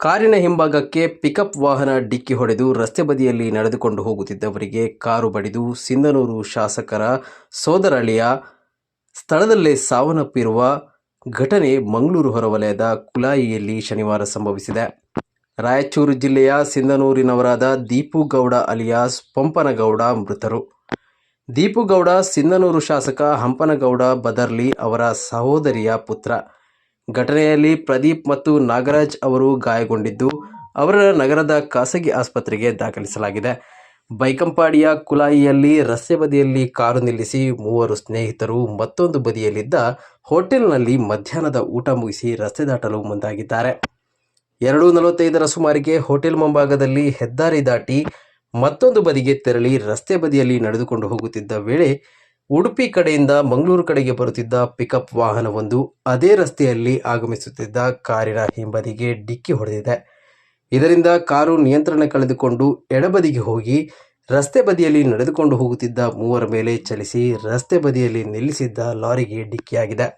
ಕಾರಿನ ಹಿಂಭಾಗಕ್ಕೆ ಪಿಕಪ್ ವಾಹನ ಡಿಕ್ಕಿ ಹೊಡೆದು ರಸ್ತೆ ಬದಿಯಲ್ಲಿ ನಡೆದುಕೊಂಡು ಹೋಗುತ್ತಿದ್ದವರಿಗೆ ಕಾರು ಬಡಿದು ಸಿಂಧನೂರು ಶಾಸಕರ ಸೋದರಳಿಯ ಸ್ಥಳದಲ್ಲೇ ಸಾವನ್ನಪ್ಪಿರುವ ಘಟನೆ ಮಂಗಳೂರು ಹೊರವಲಯದ ಕುಲಾಯಿಯಲ್ಲಿ ಶನಿವಾರ ಸಂಭವಿಸಿದೆ. ರಾಯಚೂರು ಜಿಲ್ಲೆಯ ಸಿಂಧನೂರಿನವರಾದ ದೀಪು ಗೌಡ ಅಲಿಯಾಸ್ ಪಂಪನಗೌಡ ಮೃತರು. ದೀಪುಗೌಡ ಸಿಂಧನೂರು ಶಾಸಕ ಹಂಪನಗೌಡ ಬದರ್ಲಿ ಅವರ ಸಹೋದರಿಯ ಪುತ್ರ. ಘಟನೆಯಲ್ಲಿ ಪ್ರದೀಪ್ ಮತ್ತು ನಾಗರಾಜ್ ಅವರು ಗಾಯಗೊಂಡಿದ್ದು, ಅವರ ನಗರದ ಖಾಸಗಿ ಆಸ್ಪತ್ರೆಗೆ ದಾಖಲಿಸಲಾಗಿದೆ. ಬೈಕಂಪಾಡಿಯ ಕುಲಾಯಿಯಲ್ಲಿ ರಸ್ತೆ ಬದಿಯಲ್ಲಿ ಕಾರು ನಿಲ್ಲಿಸಿ ಮೂವರು ಸ್ನೇಹಿತರು ಮತ್ತೊಂದು ಬದಿಯಲ್ಲಿದ್ದ ಹೋಟೆಲ್ನಲ್ಲಿ ಮಧ್ಯಾಹ್ನದ ಊಟ ಮುಗಿಸಿ ರಸ್ತೆ ದಾಟಲು ಮುಂದಾಗಿದ್ದಾರೆ. ಎರಡು ನಲವತ್ತೈದರ ಸುಮಾರಿಗೆ ಹೋಟೆಲ್ ಮುಂಭಾಗದಲ್ಲಿ ಹೆದ್ದಾರಿ ದಾಟಿ ಮತ್ತೊಂದು ಬದಿಗೆ ತೆರಳಿ ರಸ್ತೆ ಬದಿಯಲ್ಲಿ ನಡೆದುಕೊಂಡು ಹೋಗುತ್ತಿದ್ದ ವೇಳೆ ಉಡುಪಿ ಕಡೆಯಿಂದ ಮಂಗಳೂರು ಕಡೆಗೆ ಬರುತ್ತಿದ್ದ ಪಿಕಪ್ ವಾಹನವೊಂದು ಅದೇ ರಸ್ತೆಯಲ್ಲಿ ಆಗಮಿಸುತ್ತಿದ್ದ ಕಾರಿನ ಹಿಂಬದಿಗೆ ಡಿಕ್ಕಿ ಹೊಡೆದಿದೆ. ಇದರಿಂದ ಕಾರು ನಿಯಂತ್ರಣ ಕಳೆದುಕೊಂಡು ಎಡಬದಿಗೆ ಹೋಗಿ ರಸ್ತೆ ಬದಿಯಲ್ಲಿ ನಡೆದುಕೊಂಡು ಹೋಗುತ್ತಿದ್ದ ಮೂವರ ಮೇಲೆ ಚಲಿಸಿ ರಸ್ತೆ ಬದಿಯಲ್ಲಿ ನಿಲ್ಲಿಸಿದ್ದ ಲಾರಿಗೆ ಡಿಕ್ಕಿಯಾಗಿದೆ.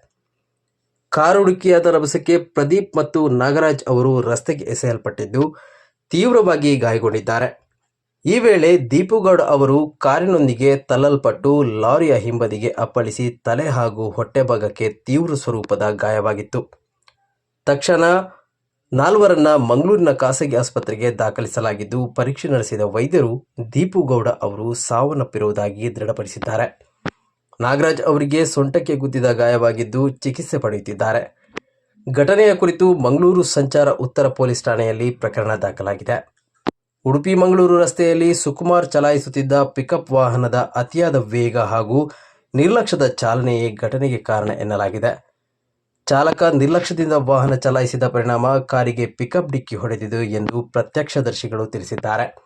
ಕಾರು ಡಿಕ್ಕಿಯಾದ ರಭಸಕ್ಕೆ ಪ್ರದೀಪ್ ಮತ್ತು ನಾಗರಾಜ್ ಅವರು ರಸ್ತೆಗೆ ಎಸೆಯಲ್ಪಟ್ಟಿದ್ದು ತೀವ್ರವಾಗಿ ಗಾಯಗೊಂಡಿದ್ದಾರೆ. ಈ ವೇಳೆ ದೀಪುಗೌಡ ಅವರು ಕಾರಿನೊಂದಿಗೆ ತಲ್ಲಲ್ಪಟ್ಟು ಲಾರಿಯ ಹಿಂಬದಿಗೆ ಅಪ್ಪಳಿಸಿ ತಲೆ ಹಾಗೂ ಹೊಟ್ಟೆ ಭಾಗಕ್ಕೆ ತೀವ್ರ ಸ್ವರೂಪದ ಗಾಯವಾಗಿತ್ತು. ತಕ್ಷಣ ನಾಲ್ವರನ್ನ ಮಂಗಳೂರಿನ ಖಾಸಗಿ ಆಸ್ಪತ್ರೆಗೆ ದಾಖಲಿಸಲಾಗಿದ್ದು, ಪರೀಕ್ಷೆ ನಡೆಸಿದ ವೈದ್ಯರು ದೀಪುಗೌಡ ಅವರು ಸಾವನ್ನಪ್ಪಿರುವುದಾಗಿ ದೃಢಪಡಿಸಿದ್ದಾರೆ. ನಾಗರಾಜ್ ಅವರಿಗೆ ಸೊಂಟಕ್ಕೆ ಗುದ್ದಿದ ಗಾಯವಾಗಿದ್ದು ಚಿಕಿತ್ಸೆ ಪಡೆಯುತ್ತಿದ್ದಾರೆ. ಘಟನೆಯ ಕುರಿತು ಮಂಗಳೂರು ಸಂಚಾರ ಉತ್ತರ ಪೊಲೀಸ್ ಠಾಣೆಯಲ್ಲಿ ಪ್ರಕರಣ ದಾಖಲಾಗಿದೆ. ಉಡುಪಿ ಮಂಗಳೂರು ರಸ್ತೆಯಲ್ಲಿ ಸುಕುಮಾರ್ ಚಲಾಯಿಸುತ್ತಿದ್ದ ಪಿಕಪ್ ವಾಹನದ ಅತಿಯಾದ ವೇಗ ಹಾಗೂ ನಿರ್ಲಕ್ಷ್ಯದ ಚಾಲನೆಯೇ ಘಟನೆಗೆ ಕಾರಣ ಎನ್ನಲಾಗಿದೆ. ಚಾಲಕ ನಿರ್ಲಕ್ಷ್ಯದಿಂದ ವಾಹನ ಚಲಾಯಿಸಿದ ಪರಿಣಾಮ ಕಾರಿಗೆ ಪಿಕಪ್ ಡಿಕ್ಕಿ ಹೊಡೆದಿದೆ ಎಂದು ಪ್ರತ್ಯಕ್ಷದರ್ಶಿಗಳು ತಿಳಿಸಿದ್ದಾರೆ.